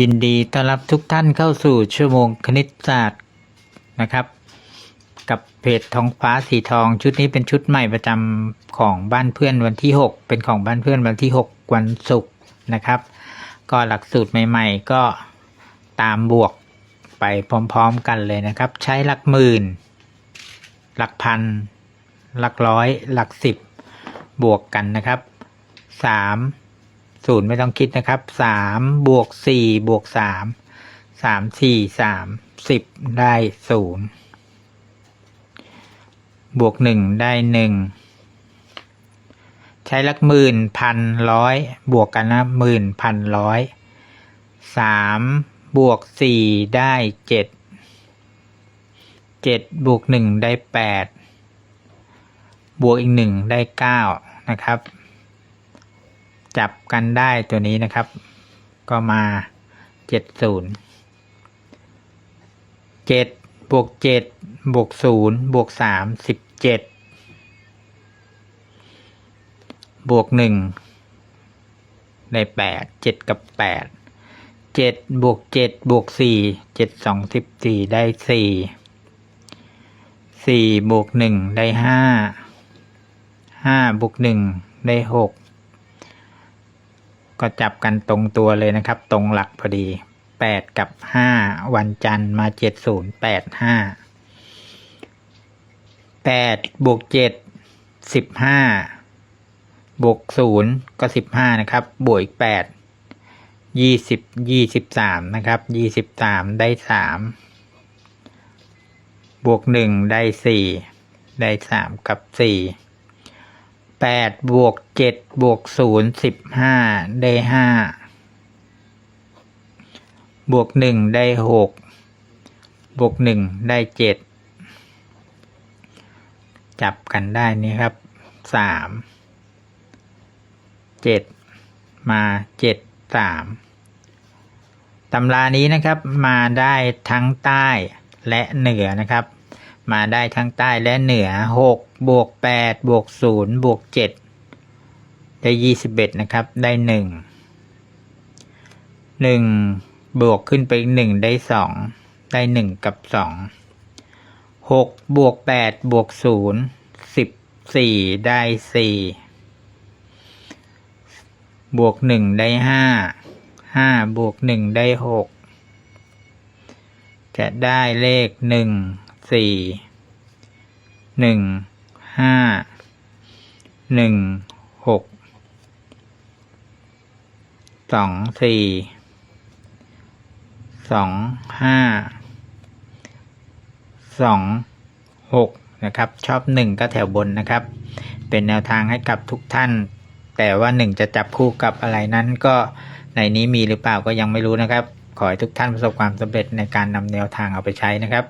ยินดีต้อนรับทุกท่านเข้าสู่ชั่วโมงคณิตศาสตร์นะครับ กับเพจท้องฟ้าสีทองชุดนี้เป็นชุดใหม่ประจำของบ้านเพื่อนวันที่ 6 เป็นของบ้านเพื่อนวันที่ 6 วันศุกร์นะครับ ก็หลักสูตรใหม่ ๆ ก็ตามบวกไปพร้อมๆกันเลยนะครับ ใช้หลักหมื่น หลักพัน หลักร้อย หลักสิบบวกกันนะครับสาม ศูนย์ไม่ต้องคิดนะครับสามบวกสี่บวกสามสามสี่สามสิบได้ศูนย์บวกหนึ่งได้หนึ่งใช้หลักหมื่นพันร้อยบวกกันนะหมื่นพันร้อยสามบวกสี่ได้เจ็ดเจ็ดบวกหนึ่งได้แปดบวกอีกหนึ่งได้เก้านะครับ จับกันได้ตัวนี้นะครับ ก็มาเจ็ดศูนย์เจ็ดบวกเจ็ดบวกศูนย์บวกสามสิบเจ็ดบวกหนึ่งได้แปดเจ็ดกับแปดเจ็ดบวกเจ็ดบวกสี่เจ็ดสองสิบสี่ได้สี่สี่บวกหนึ่งได้ห้าห้าบวกหนึ่งได้หก ก็จับกันตรงตัวเลยนะครับ ตรงหลักพอดีแปดกับห้าวันจันทร์มาเจ็ดศูนย์แปดห้าแปดบวกเจ็ดสิบห้าบวกศูนย์ก็สิบห้านะครับ บวกอีกแปดยี่สิบยี่สิบสามนะครับยี่สิบสามได้สามบวกหนึ่งได้สี่ได้สามกับสี่ แปดบวกเจ็ดบวกศูนย์สิบห้าได้ห้าบวกหนึ่งได้หกบวกหนึ่งได้เจ็ดจับกันได้นี่ครับสามเจ็ดมาเจ็ดสามตำรานี้นะครับมาได้ทั้งใต้และเหนือนะครับ มาได้ทั้งใต้และเหนือหกบวกแปดบวกศูนย์บวกเจ็ดได้ยี่สิบเอ็ดนะครับ ได้หนึ่งหนึ่งบวกขึ้นไปอีกหนึ่งได้สองได้หนึ่งกับสองหกบวกแปดบวกศูนย์สิบสี่ได้สี่บวกหนึ่งได้ห้าห้าบวกหนึ่งได้หกจะได้เลขหนึ่ง สี่หนึ่งห้าหนึ่งหกสองสี่สองห้าสองหกนะครับ ชอบหนึ่งก็แถวบนนะครับ เป็นแนวทางให้กับทุกท่าน แต่ว่าหนึ่งจะจับคู่กับอะไรนั้นก็ในนี้มีหรือเปล่าก็ยังไม่รู้นะครับ ขอให้ทุกท่านประสบความสำเร็จในการนำแนวทางเอาไปใช้นะครับ